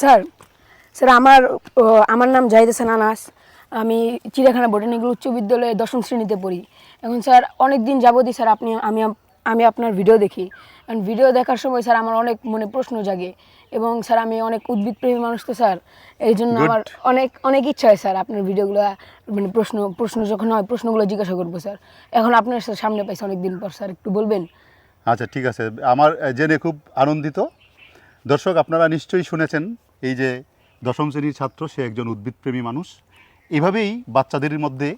Sir sir আমার আমার নাম জাহিদ হাসান আনাস। আমি চিড়িয়াখানা বোটানিক্যাল উচ্চ বিদ্যালয়ে দশম শ্রেণীতে পড়ি। এখন স্যার অনেক দিন যাবতই স্যার আপনি আমি আমি আপনার ভিডিও দেখি। কারণ ভিডিও দেখার সময় স্যার আমার অনেক মনে প্রশ্ন জাগে এবং স্যার আমি অনেক উদ্ভিদ প্রেমী মানুষ তো স্যার। এই জন্য আমার অনেক অনেক ইচ্ছা হয় স্যার আপনার ভিডিওগুলো মানে প্রশ্ন প্রশ্ন যখন হয় প্রশ্নগুলো জিজ্ঞাসা করব স্যার। এখন আপনার স্যার সামনে পাইছে অনেক দিন পর স্যার একটু বলবেন? আচ্ছা ঠিক আছে। আমার জেনে খুব আনন্দিত। দর্শক আপনারা নিশ্চয়ই শুনেছেন এই যে দশম শ্রেণির ছাত্র সে একজন উদ্ভিদপ্রেমী মানুষ। এভাবেই বাচ্চাদের মধ্যে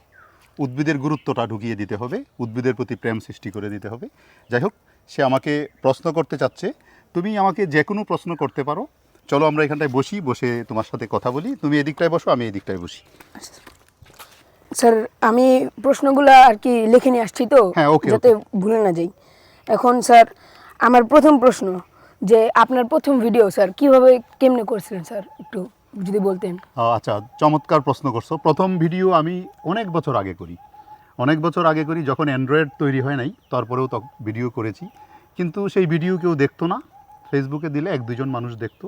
উদ্ভিদের গুরুত্বটা ঢুকিয়ে দিতে হবে উদ্ভিদের প্রতি প্রেম সৃষ্টি করে দিতে হবে। যাই হোক সে আমাকে প্রশ্ন করতে চাচ্ছে। তুমি আমাকে যে কোনো প্রশ্ন করতে পারো। চলো আমরা এখানটায় বসি বসে তোমার সাথে কথা বলি। তুমি এদিকটায় বসো আমি এদিকটায় বসি। স্যার আমি প্রশ্নগুলো আর কি লিখে নিয়ে আসছি তো হ্যাঁ, যাতে ভুলে না যাই। এখন স্যার আমার প্রথম প্রশ্ন যে আপনার প্রথম ভিডিও স্যার কীভাবে, কেমনে করছিলেন স্যার একটু যদি বলতেন। আচ্ছা চমৎকার প্রশ্ন করছ। প্রথম ভিডিও আমি অনেক বছর আগে করি। অনেক বছর আগে করি, যখন অ্যান্ড্রয়েড তৈরি হয় নাই, তারপরেও ভিডিও করেছি। কিন্তু সেই ভিডিও কেউ দেখতো না। ফেসবুকে দিলে এক, দুজন মানুষ দেখতো।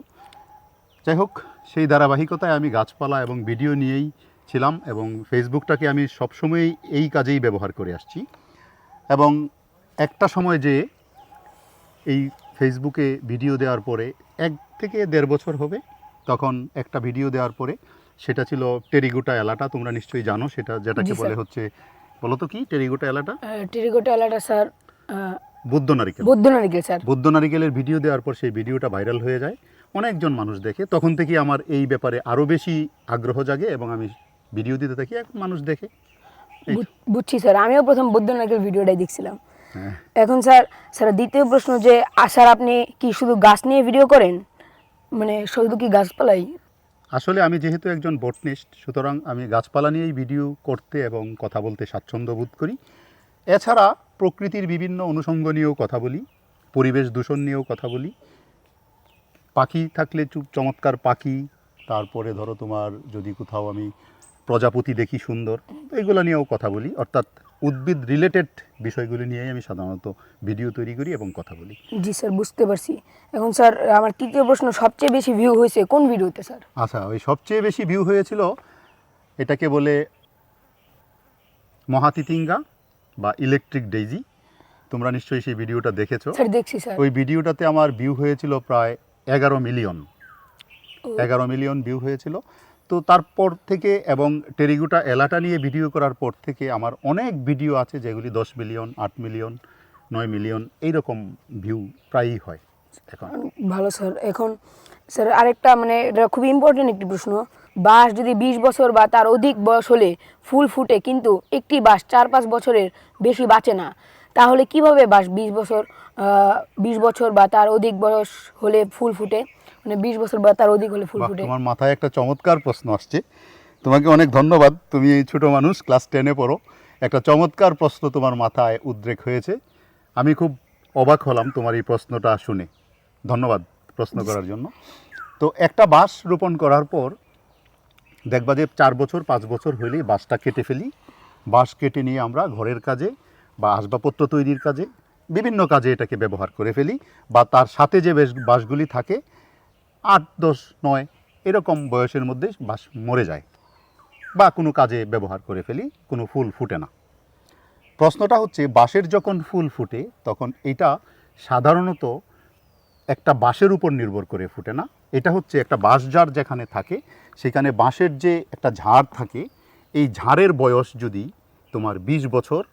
যাই হোক, সেই ধারাবাহিকতায় আমি গাছপালা এবং ভিডিও নিয়েই ছিলাম এবং ফেসবুকটাকে আমি সবসময়ই এই কাজেই ব্যবহার করে আসছি। এবং একটা সময় যে এই ফেসবুকে ভিডিও দেওয়ার পরে এক থেকে দেড় বছর হবে তখন একটা ভিডিও দেওয়ার পরে সেটা ছিল টেরিগোটা এলাটা তোমরা নিশ্চয়ই জানো সেটা যেটাকে বলে হচ্ছে বলো তো কি টেরিগোটা এলাটা? টেরিকোটা এলাটা স্যার বুদ্ধ নারিকেল। বৌদ্ধ নারিকেল স্যার। বুদ্ধ নারিকেলের ভিডিও দেওয়ার পর সেই ভিডিওটা ভাইরাল হয়ে যায় অনেকজন মানুষ দেখে তখন থেকে আমার এই ব্যাপারে আরও বেশি আগ্রহ জাগে এবং আমি ভিডিও দিতে থাকি এখন মানুষ দেখে। বুঝছি স্যার আমিও প্রথম বুদ্ধ নারিকেল ভিডিওটাই দেখছিলাম। এখন স্যার স্যার দ্বিতীয় প্রশ্ন যে আ, স্যার আপনি কি শুধু গাছ নিয়ে ভিডিও করেন? মানে শুধু কি গাছপালাই? আসলে আমি যেহেতু একজন বটনিস্ট সুতরাং আমি গাছপালা নিয়েই ভিডিও করতে এবং কথা বলতে স্বাচ্ছন্দ্য বোধ করি। এছাড়া প্রকৃতির বিভিন্ন অনুষঙ্গ নিয়েও কথা বলি পরিবেশ দূষণ নিয়েও কথা বলি। পাখি থাকলে চুপ চমৎকার পাখি তারপরে ধরো তোমার যদি কোথাও আমি প্রজাপতি দেখি সুন্দর এগুলো নিয়েও কথা বলি। অর্থাৎ উদ্ভিদ রিলেটেড বিষয়গুলি নিয়েই আমি সাধারণত ভিডিও তৈরি করি এবং কথা বলি। জি স্যার বুঝতে পারছি। এখন স্যার আমার তৃতীয় প্রশ্ন সবচেয়ে বেশি ভিউ হয়েছে কোন ভিডিওতে স্যার? আচ্ছা ওই সবচেয়ে বেশি ভিউ হয়েছিল এটাকে বলে মহাতিতিঙ্গা বা ইলেকট্রিক ডেইজি তোমরা নিশ্চয়ই সেই ভিডিওটা দেখেছ। স্যার দেখছি স্যার। ওই ভিডিওটাতে আমার ভিউ হয়েছিল প্রায় এগারো মিলিয়ন এগারো মিলিয়ন ভিউ হয়েছিল। তো তারপর থেকে এবং টেরিগুটা এলাটা নিয়ে ভিডিও করার পর থেকে আমার অনেক ভিডিও আছে যেগুলি দশ মিলিয়ন, আট মিলিয়ন, নয় মিলিয়ন এইরকম ভিউ প্রায়ই হয় এখন। ভালো স্যার, এখন স্যার আরেকটা মানে এটা খুবই ইম্পর্টেন্ট একটি প্রশ্ন। বাঁশ যদি বিশ বছর বা তার অধিক বয়স হলে ফুল ফুটে কিন্তু একটি বাঁশ চার পাঁচ বছরের বেশি বাঁচে না। তাহলে কীভাবে বাঁশ বিশ বছর বিশ বছর বা তার অধিক বয়স হলে ফুল ফুটে? মানে বিশ বছর বা তার অধিক হলে ফুল ফুটে। তোমার মাথায় একটা চমৎকার প্রশ্ন আসছে। তোমাকে অনেক ধন্যবাদ। তুমি এই ছোট মানুষ ক্লাস টেনে পড়ো। একটা চমৎকার প্রশ্ন তোমার মাথায় উদ্রেক হয়েছে। আমি খুব অবাক হলাম তোমার এই প্রশ্নটা শুনে। ধন্যবাদ প্রশ্ন করার জন্য। তো একটা বাঁশ রোপণ করার পর দেখবা যে চার বছর পাঁচ বছর হইলেই বাঁশটা কেটে ফেলি। বাঁশ কেটে নিয়ে আমরা ঘরের কাজে বা আসবাবপত্র তৈরির কাজে বিভিন্ন কাজে এটাকে ব্যবহার করে ফেলি বা তার সাথে যে বেশ বাঁশগুলি থাকে আট দশ নয়, এরকম বয়সের মধ্যে বাঁশ মরে যায়। বা কোনো কাজে ব্যবহার করে ফেলি, কোনো ফুল ফুটে না। প্রশ্নটা হচ্ছে, বাঁশের যখন ফুল ফুটে, তখন এটা সাধারণত একটা বাঁশের উপর নির্ভর করে ফুটে না। এটা হচ্ছে একটা বাঁশঝাড় যেখানে থাকে, সেখানে বাঁশের যে একটা ঝাড় থাকে, এই ঝাড়ের বয়স যদি তোমার ২০ বছর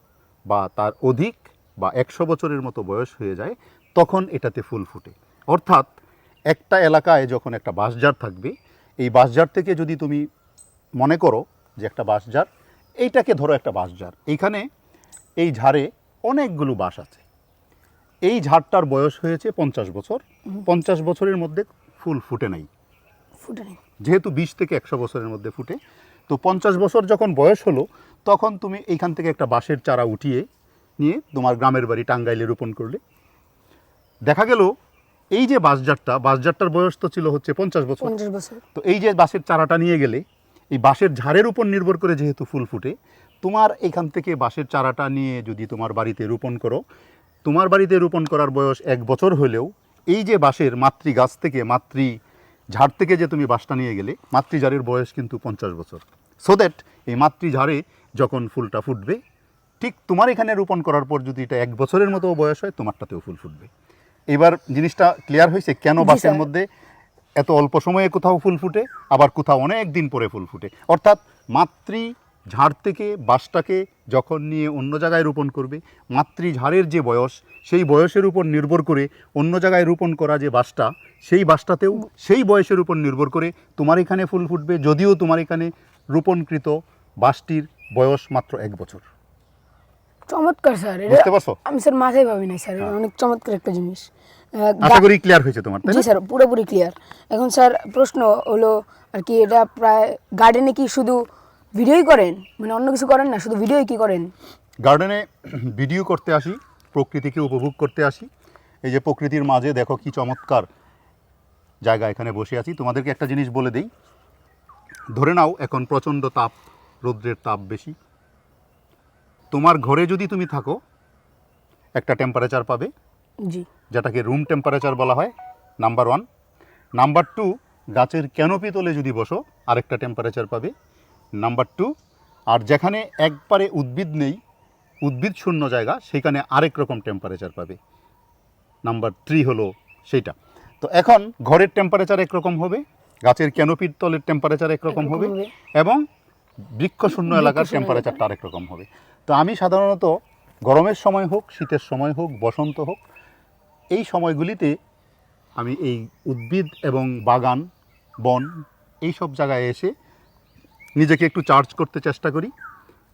বা তার অধিক বা একশো বছরের মতো বয়স হয়ে যায়, তখন এটাতে ফুল ফুটে। অর্থাৎ একটা এলাকায় যখন একটা বাঁশঝাড় থাকবে এই বাঁশঝাড় থেকে যদি তুমি মনে করো যে একটা বাঁশঝাড় এইটাকে ধরো একটা বাঁশঝাড় এইখানে এই ঝাড়ে অনেকগুলো বাঁশ আছে। এই ঝাড়টার বয়স হয়েছে পঞ্চাশ বছর। পঞ্চাশ বছরের মধ্যে ফুল ফুটে নাই। ফুটে নেই। যেহেতু বিশ থেকে একশো বছরের মধ্যে ফুটে তো পঞ্চাশ বছর যখন বয়স হলো তখন তুমি এইখান থেকে একটা বাঁশের চারা উঠিয়ে নিয়ে তোমার গ্রামের বাড়ি টাঙ্গাইলে রোপণ করলে। দেখা গেল এই যে বাঁশঝাড়টা বাঁশঝাড়টার বয়স তো ছিল হচ্ছে পঞ্চাশ বছর। পঞ্চাশ বছর। তো এই যে বাঁশের চারাটা নিয়ে গেলে এই বাঁশের ঝাড়ের উপর নির্ভর করে যেহেতু ফুল ফুটে তোমার এখান থেকে বাঁশের চারাটা নিয়ে যদি তোমার বাড়িতে রোপণ করো তোমার বাড়িতে রোপণ করার বয়স এক বছর হলেও এই যে বাঁশের মাতৃ গাছ থেকে মাতৃ ঝাড় থেকে যে তুমি বাসটা নিয়ে গেলে মাতৃঝাড়ের বয়স কিন্তু পঞ্চাশ বছর। সো দ্যাট এই মাতৃঝাড়ে যখন ফুলটা ফুটবে ঠিক তোমার এখানে রোপণ করার পর যদি এটা এক বছরের মতো বয়স হয় তোমারটাতেও ফুল ফুটবে। এবার জিনিসটা ক্লিয়ার হয়েছে কেন বাসের মধ্যে এত অল্প সময়ে কোথাও ফুল ফুটে আবার কোথাও অনেক দিন পরে ফুল ফুটে। অর্থাৎ মাতৃ ঝাড় থেকে বাসটাকে যখন নিয়ে অন্য জায়গায় রোপণ করবে মাতৃ ঝাড়ের যে বয়স সেই বয়সের উপর নির্ভর করে অন্য জায়গায় রোপণ করা যে বাসটা সেই বাসটাতেও সেই বয়সের উপর নির্ভর করে তোমার এখানে ফুল ফুটবে যদিও তোমার এখানে রোপণকৃত বাসটির বয়স মাত্র এক বছর। চমৎকার স্যার। বুঝতে পারছ? আমি স্যার মাথায় ভাবি নাই স্যার। অনেক চমৎকার একটা জিনিস। আশা করি ক্লিয়ার হয়েছে তোমার তাই জি স্যার পুরোপুরি ক্লিয়ার এখন স্যার প্রশ্ন হলো আর কি এটা প্রায় গার্ডেনে কি শুধু ভিডিওই করেন? মানে অন্য কিছু করেন না শুধু ভিডিওই কি করেন? গার্ডেনে ভিডিও করতে আসি প্রকৃতিকে উপভোগ করতে আসি। এই যে প্রকৃতির মাঝে দেখো কি চমৎকার জায়গা এখানে বসে আছি। তোমাদেরকে একটা জিনিস বলে দেই। ধরে নাও এখন প্রচণ্ড তাপ রৌদ্রের তাপ বেশি। তোমার ঘরে যদি তুমি থাকো একটা টেম্পারেচার পাবে জি। যেটাকে রুম টেম্পারেচার বলা হয় নাম্বার ওয়ান নাম্বার টু গাছের ক্যানোপি তলে যদি বসো আরেকটা টেম্পারেচার পাবে নাম্বার টু আর যেখানে একবারে উদ্ভিদ নেই উদ্ভিদ শূন্য জায়গা সেখানে আরেক রকম টেম্পারেচার পাবে। নাম্বার থ্রি হলো সেইটা। তো এখন ঘরের টেম্পারেচার একরকম হবে গাছের ক্যানোপির তলের টেম্পারেচার একরকম হবে। এবং বৃক্ষশূন্য এলাকার টেম্পারেচারটা আরেক রকম হবে। তো আমি সাধারণত গরমের সময় হোক শীতের সময় হোক বসন্ত হোক এই সময়গুলিতে আমি এই উদ্ভিদ এবং বাগান বন এই সব জায়গায় এসে নিজেকে একটু চার্জ করতে চেষ্টা করি।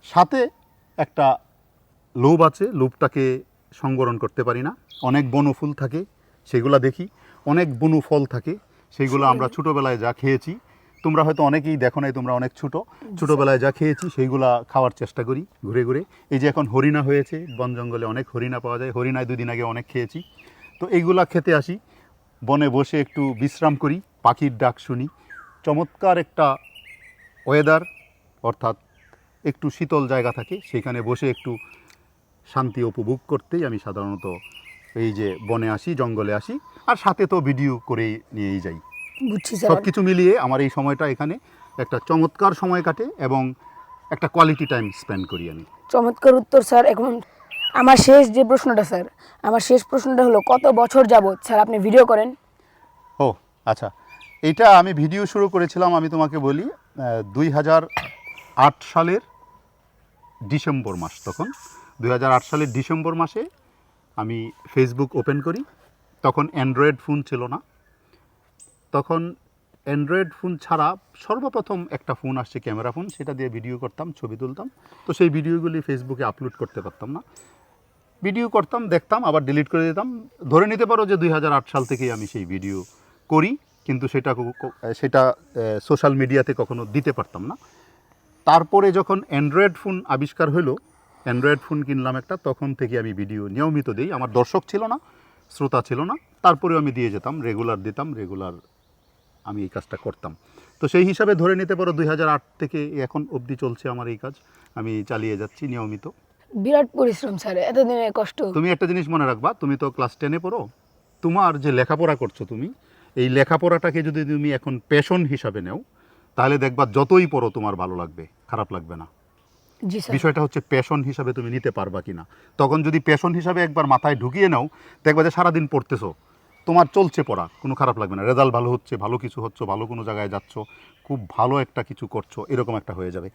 সাথে একটা লোভ আছে লোভটাকে সংবরণ করতে পারি না। অনেক বনফুল থাকে সেগুলা দেখি। অনেক বনু ফল থাকে সেগুলো আমরা ছোটোবেলায় যা খেয়েছি তোমরা হয়তো অনেকেই দেখো নাই, তোমরা অনেক ছোট। ছোটোবেলায় যা খেয়েছি, সেইগুলা খাওয়ার চেষ্টা করি, ঘুরে ঘুরে। এই যে এখন হরিণা হয়েছে, বন জঙ্গলে অনেক হরিণা পাওয়া যায়। হরিণায় দুদিন আগে অনেক খেয়েছি। তো এইগুলা খেতে আসি, বনে বসে একটু বিশ্রাম করি, পাখির ডাক শুনি। চমৎকার একটা ওয়েদার অর্থাৎ একটু শীতল জায়গা থাকে সেখানে বসে একটু শান্তি উপভোগ করতেই আমি সাধারণত এই যে বনে আসি, জঙ্গলে আসি, আর সাথে তো ভিডিও করেই নিয়েই যাই। বুঝছি স্যার। সব কিছু মিলিয়ে আমার এই সময়টা এখানে একটা চমৎকার সময় কাটে এবং একটা কোয়ালিটি টাইম স্পেন্ড করি আমি। চমৎকার উত্তর স্যার এখন আমার শেষ যে প্রশ্নটা স্যার আমার শেষ প্রশ্নটা হলো কত বছর যাবত স্যার আপনি ভিডিও করেন? ও আচ্ছা। এটা আমি ভিডিও শুরু করেছিলাম আমি তোমাকে বলি দুই হাজার আট সালের ডিসেম্বর মাস তখন। দুই হাজার আট সালের ডিসেম্বর মাসে আমি ফেসবুক ওপেন করি। তখন অ্যান্ড্রয়েড ফোন ছিল না। তখন অ্যান্ড্রয়েড ফোন ছাড়া সর্বপ্রথম একটা ফোন আসছে ক্যামেরা ফোন সেটা দিয়ে ভিডিও করতাম, ছবি তুলতাম। তো সেই ভিডিওগুলি ফেসবুকে আপলোড করতে পারতাম না। ভিডিও করতাম, দেখতাম, আবার ডিলিট করে দিতাম। ধরে নিতে পারো যে দুই হাজার আট সাল থেকেই আমি সেই ভিডিও করি, কিন্তু সেটা সেটা সোশ্যাল মিডিয়াতে কখনো দিতে পারতাম না। তারপরে যখন অ্যান্ড্রয়েড ফোন আবিষ্কার হলো অ্যান্ড্রয়েড ফোন কিনলাম একটা, তখন থেকে আমি ভিডিও নিয়মিত দিই। আমার দর্শক ছিল না, শ্রোতা ছিল না। তারপরেও আমি দিয়ে যেতাম রেগুলার দিতাম রেগুলার আমি এই কাজটা করতাম। তো সেই হিসাবে ধরে নিতে পারো দুই হাজার আট থেকে এখন অবধি চলছে আমার এই কাজ। আমি চালিয়ে যাচ্ছি নিয়মিত। বিরাট পরিশ্রম স্যার এতদিনে কষ্ট। তুমি একটা জিনিস মনে রাখবা তুমি তো ক্লাস টেনে পড়ো। তোমার যে লেখাপড়া করছ তুমি এই লেখাপড়াটাকে যদি তুমি এখন প্যাশন হিসাবে নেও তাহলে দেখবা যতই পড়ো তোমার ভালো লাগবে খারাপ লাগবে না। বিষয়টা হচ্ছে প্যাশন হিসাবে তুমি নিতে পারবা কিনা। তখন যদি প্যাশন হিসাবে একবার মাথায় ঢুকিয়ে নাও দেখবা যে সারাদিন পড়তেছো। তোমার চলছে পড়া কোনো খারাপ লাগবে না। রেজাল্ট ভালো হচ্ছে ভালো কিছু হচ্ছে ভালো কোনো জায়গায় যাচ্ছ খুব ভালো একটা কিছু করছ এরকম একটা হয়ে যাবে।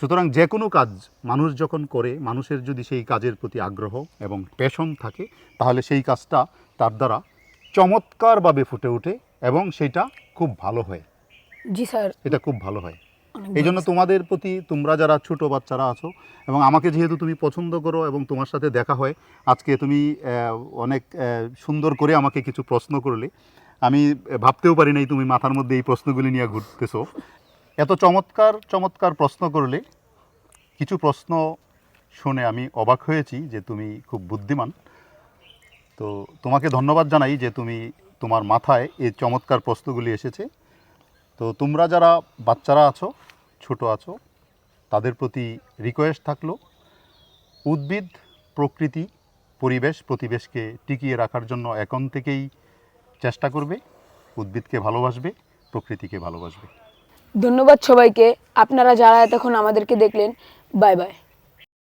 সুতরাং যে কোনো কাজ মানুষ যখন করে মানুষের যদি সেই কাজের প্রতি আগ্রহ এবং প্যাশন থাকে তাহলে সেই কাজটা তার দ্বারা চমৎকারভাবে ফুটে ওঠে এবং সেটা খুব ভালো হয়। জি স্যার। এটা খুব ভালো হয়। এই জন্য তোমাদের প্রতি তোমরা যারা ছোট বাচ্চারা আছো এবং আমাকে যেহেতু তুমি পছন্দ করো এবং তোমার সাথে দেখা হয় আজকে তুমি অনেক সুন্দর করে আমাকে কিছু প্রশ্ন করলে। আমি ভাবতেও পারি নাই তুমি মাথার মধ্যে এই প্রশ্নগুলি নিয়ে ঘুরতেছো। এত চমৎকার চমৎকার প্রশ্ন করলে কিছু প্রশ্ন শুনে আমি অবাক হয়েছি যে তুমি খুব বুদ্ধিমান। তো তোমাকে ধন্যবাদ জানাই যে তুমি তোমার মাথায় এই চমৎকার প্রশ্নগুলি এসেছে। তো তোমরা যারা বাচ্চারা আছো, ছোট আছো, তাদের প্রতি রিকোয়েস্ট থাকল, উদ্ভিদ, প্রকৃতি, পরিবেশ, প্রতিবেশকে টিকিয়ে রাখার জন্য এখন থেকেই চেষ্টা করবে, উদ্ভিদকে ভালোবাসবে, প্রকৃতিকে ভালোবাসবে। ধন্যবাদ সবাইকে। আপনারা যারা এতক্ষণ আমাদেরকে দেখলেন বাই বাই